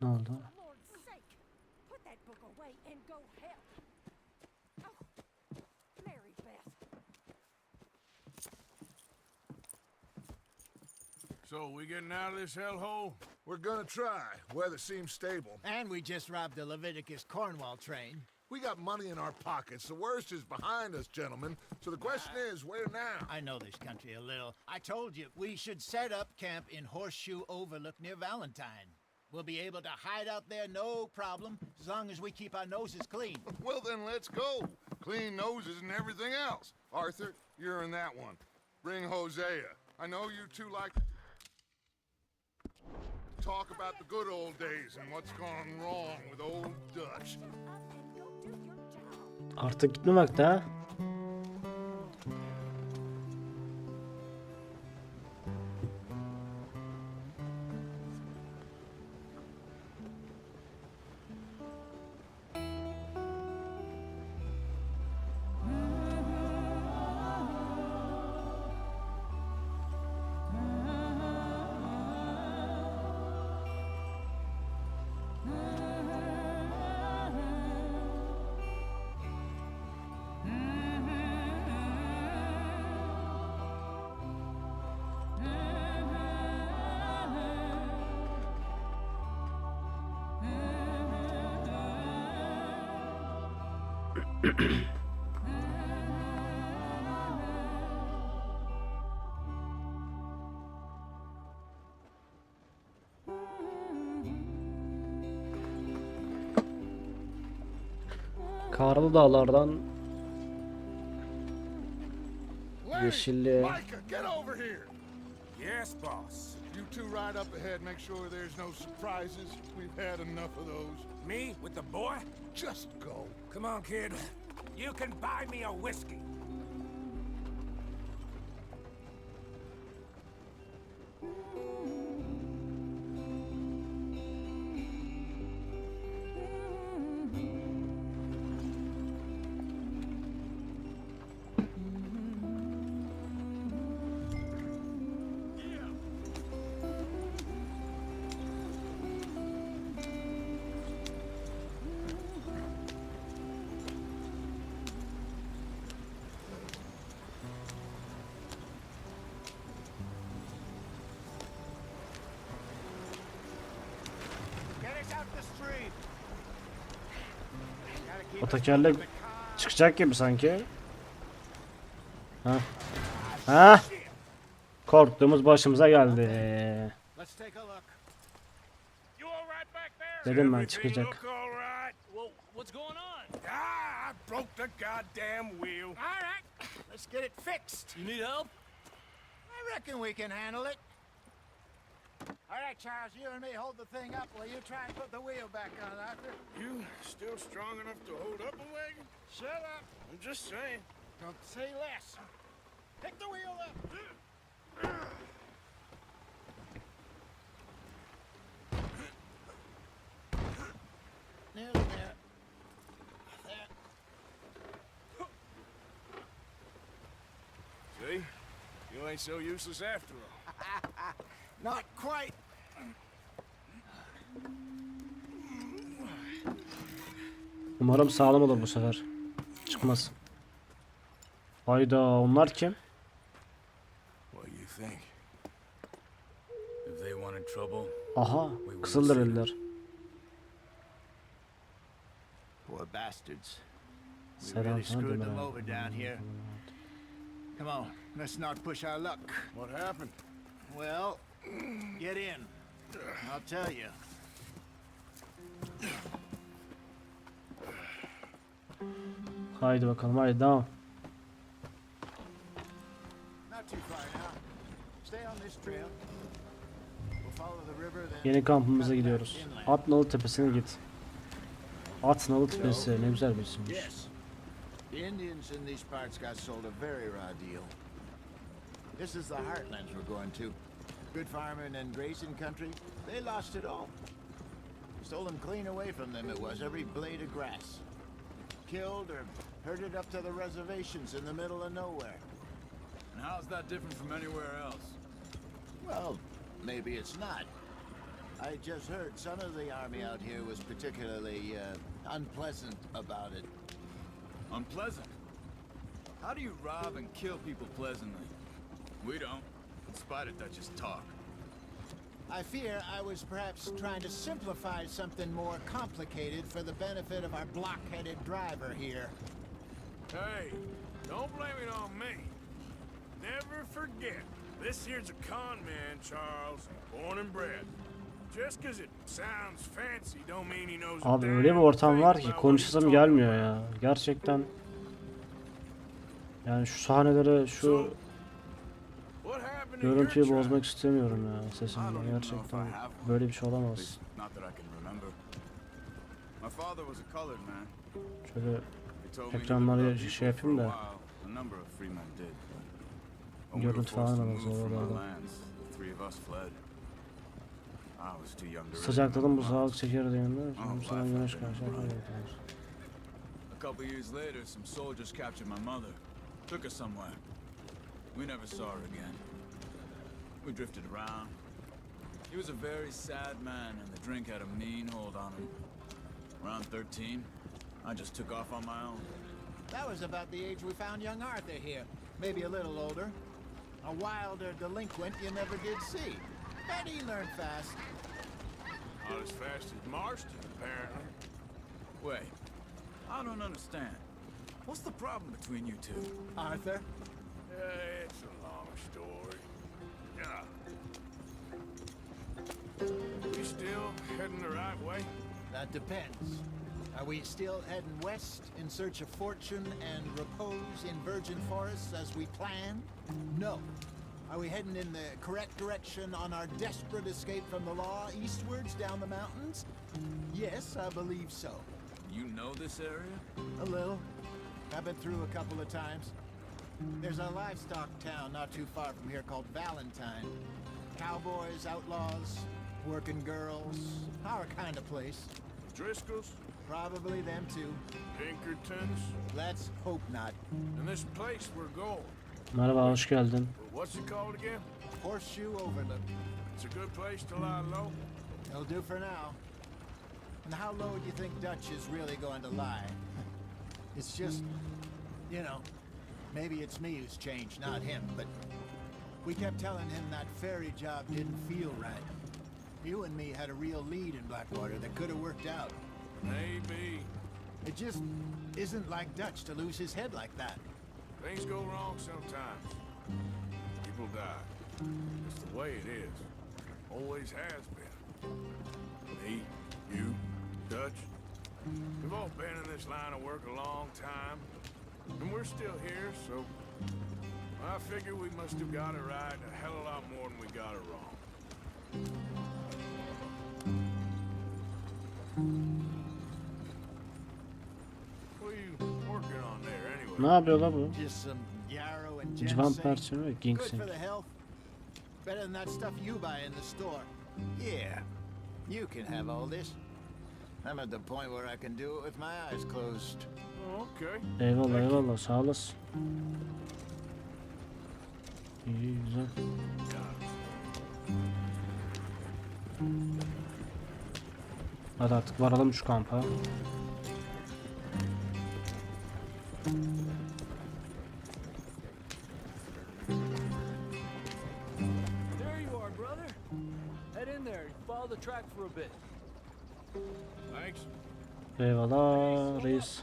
Ne oldu? For Lord's sake, put that book away and go help. Oh, Mary Beth. So, we getting out of this hellhole? We're gonna try. Weather seems stable. And we just robbed the Leviticus Cornwall train. We got money in our pockets. The worst is behind us, gentlemen. So the question is, where now? I know this country a little. I told you we should set up camp in Horseshoe Overlook near Valentine. We'll be able to hide out there no problem as long as we keep our noses clean. Well, then let's go. Clean noses and everything else. Arthur, you're in that one. Bring Hosea. I know you two like to talk about the good old days and what's gone wrong with old Dutch. Up and go do your job. Artık gitme vakti Karlı dağlardan yeşilliğe Yes, boss. You two ride up ahead. Make sure there's no surprises. We've had enough of those. Me with the boy? Just go. Come on, kid. You can buy me a whiskey. O us tekerlek moving the car. çıkacak gibi sanki. Ha. Ha. Korktuğumuz başımıza geldi. Let's take a look. You all right back there? Dedim ben Everything çıkacak. Look all right? Well, what's going on? Ah, I broke the goddamn wheel. All right, let's get it fixed. You need help? I reckon we can handle it. All right, Charles, you and me hold the thing up while you try and put the wheel back on, Arthur. You still strong enough to hold up a wagon? Shut up. I'm just saying. Don't say less. Pick the wheel up. Nearly there. There. See? You ain't so useless after all. Not quite. Umarım sağlam olur bu sefer. Çıkmaz. Hayda onlar kim? What do you think? If they wanted trouble, Aha Kızılderililer. Poor bastards. We Selam really sana screwed them Demirel. over down here. Come on, let's not push our luck. What happened? Well, get in. I'll tell you. Haydi bakalım haydi devam. Not too far now. Stay on this trail. We'll follow the river then. Yeni kampımıza gidiyoruz. Atnalı Tepesi'ne git. Atnalı Tepesi ne güzel bir isimmiş. The Indians in these parts got sold a very raw deal. This is the heartlands we're going to. Good farming and grazing country. They lost it all. Stole them clean away from them, it was, every blade of grass. Killed or herded up to the reservations in the middle of nowhere. And how's that different from anywhere else? Well, maybe it's not. I just heard some of the army out here was particularly uh, unpleasant about it. Unpleasant. How do you rob and kill people pleasantly? We don't, in spite of Dutch's talk. I fear I was perhaps trying to simplify something more complicated for the benefit of our blockheaded driver here. Hey, don't blame it on me. Never forget, this here's a con man, Charles, born and bred. Just 'cause it sounds fancy don't mean he knows a Abi öyle bir ortam var ki konuşasım gelmiyor ya. Gerçekten. Yani şu sahneleri, şu Görüntüyü bozmak istemiyorum ya sesimle gerçekten böyle bir şey olamaz. Şöyle ekranları şey yapayım da görüntü falan alamaz oralarda. Sıcakladım bu sağlık çeker diyende sonra sana güneş karşıya kalıyorlar. A couple years later, some soldiers captured my mother, took her somewhere. We never saw her again. We drifted around. He was a very sad man, and the drink had a mean hold on him. Around 13, I just took off on my own. That was about the age we found young Arthur here. Maybe a little older. A wilder delinquent you never did see. But he learned fast. Not as fast as Marston, apparently. Wait, I don't understand. What's the problem between you two? Arthur? Yeah, it's a long story. Yeah. We still heading the right way? That depends. Are we still heading west in search of fortune and repose in virgin forests as we planned? No. Are we heading in the correct direction on our desperate escape from the law eastwards down the mountains? Yes, I believe so. You know this area? A little. I've been through a couple of times. There's a livestock town not too far from here called Valentine. Cowboys, outlaws, working girls, our kind of place. Driscoll's? Probably them too. Pinkertons? Let's hope not. And this place we're going. Merhaba hoş geldin. What's it called again? Horseshoe Overlook. It's a good place to lie low. It'll do for now. And how low do you think Dutch is really going to lie? It's just, you know, maybe it's me who's changed, not him, but we kept telling him that ferry job didn't feel right. You and me had a real lead in Blackwater that could have worked out. Maybe. It just isn't like Dutch to lose his head like that. Things go wrong sometimes. People die. It's the way it is. Always has been. Me, you, Dutch. We've all been in this line of work a long time. And we're still here, so I figure we must have got it right a hell of a lot more than we got it wrong. What are you working on there anyway? Ne yapıyor la bu? Just some yarrow and Civan ginseng. persini ve Good for the health. Better than that stuff you buy in the store. Yeah, you can have all this. I'm at the point where I can do it with my eyes closed. Oh, okay. Eyvallah eyvallah sağ olasın. İyi güzel. Hadi artık varalım şu kampa. There you are, brother. Head in there. Follow the track for a bit. Thanks. Eyvallah reis.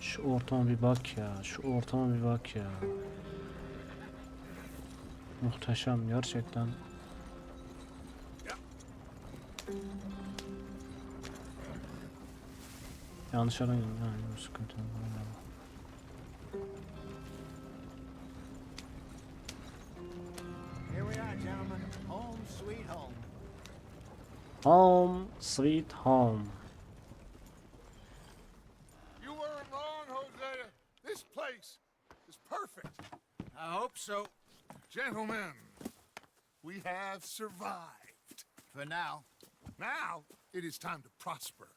Şu ortama bir bak ya. Şu ortama bir bak ya. Muhteşem gerçekten. Yanlış ara girdim. Yok, sıkıntı yok. Here we are, gentlemen. Home sweet home. Home sweet home. You weren't wrong, Hosea. This place is perfect. I hope so. Gentlemen, we have survived. For now. Now it is time to prosper.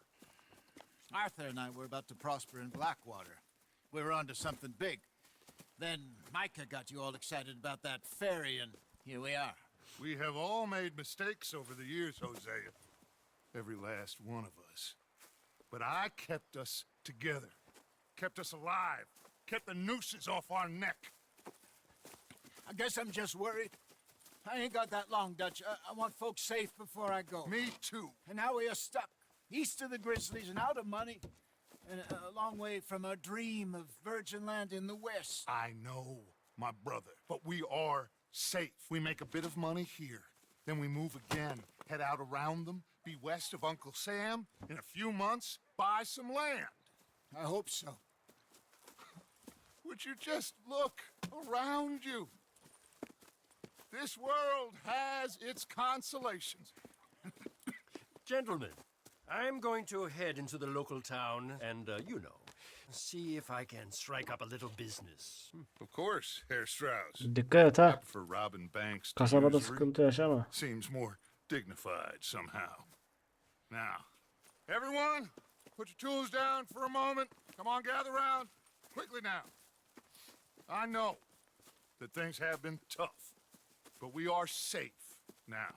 Arthur and I were about to prosper in Blackwater. We were onto something big. Then Micah got you all excited about that ferry, and here we are. We have all made mistakes over the years, Hosea. Every last one of us. But I kept us together, kept us alive, kept the nooses off our neck. I guess I'm just worried. I ain't got that long, Dutch. I, I want folks safe before I go. Me too. And now we are stuck, east of the Grizzlies and out of money, and a, a long way from our dream of virgin land in the west. I know, my brother, but we are safe. We make a bit of money here, then we move again, head out around them, be west of Uncle Sam. In a few months, buy some land. I hope so. Would you just look around you? This world has its consolations. Gentlemen, I'm going to head into the local town and, uh, you know, see if I can strike up a little business. Of course, Herr Strauss. Dikkat et ha. For robbing banks to Kasabada usury sıkıntı yaşama. seems more dignified somehow. Now, everyone, put your tools down for a moment. Come on, gather round. Quickly now. I know that things have been tough, but we are safe now,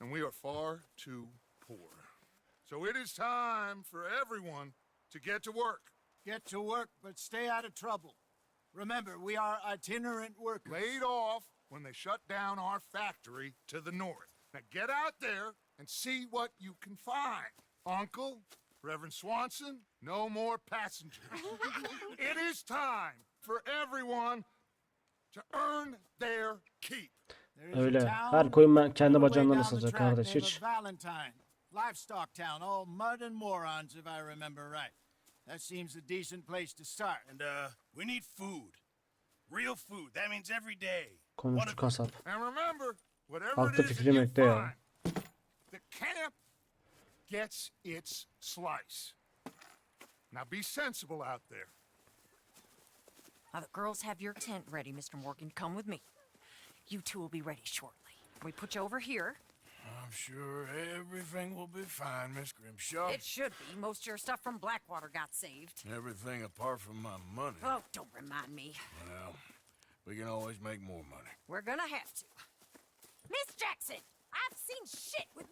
and we are far too poor. So it is time for everyone to get to work. Get to work, but stay out of trouble. Remember, we are itinerant workers. laid off when they shut down our factory to the north. Now get out there and see what you can find. Uncle, Reverend Swanson, no more passengers. it is time for everyone to earn their keep. There is a Öyle. Her koyun ben kendi all the bacağından down the ısıracak track kardeş hiç. Valentine. Livestock town, all mud and morons, if I remember right. That seems a decent place to start. And, uh, we need food. Real food. That means every day. Konuşçu kasap. And remember, whatever Haklı it is that fikrim you find, the camp gets its slice. Now be sensible out there. Now the girls have your tent ready, Mr. Morgan. Come with me. You two will be ready shortly. We put you over here. I'm sure everything will be fine, Miss Grimshaw. It should be. Most of your stuff from Blackwater got saved. Everything apart from my money. Oh, don't remind me. Well, we can always make more money. We're gonna have to. Miss Jackson, I've seen shit with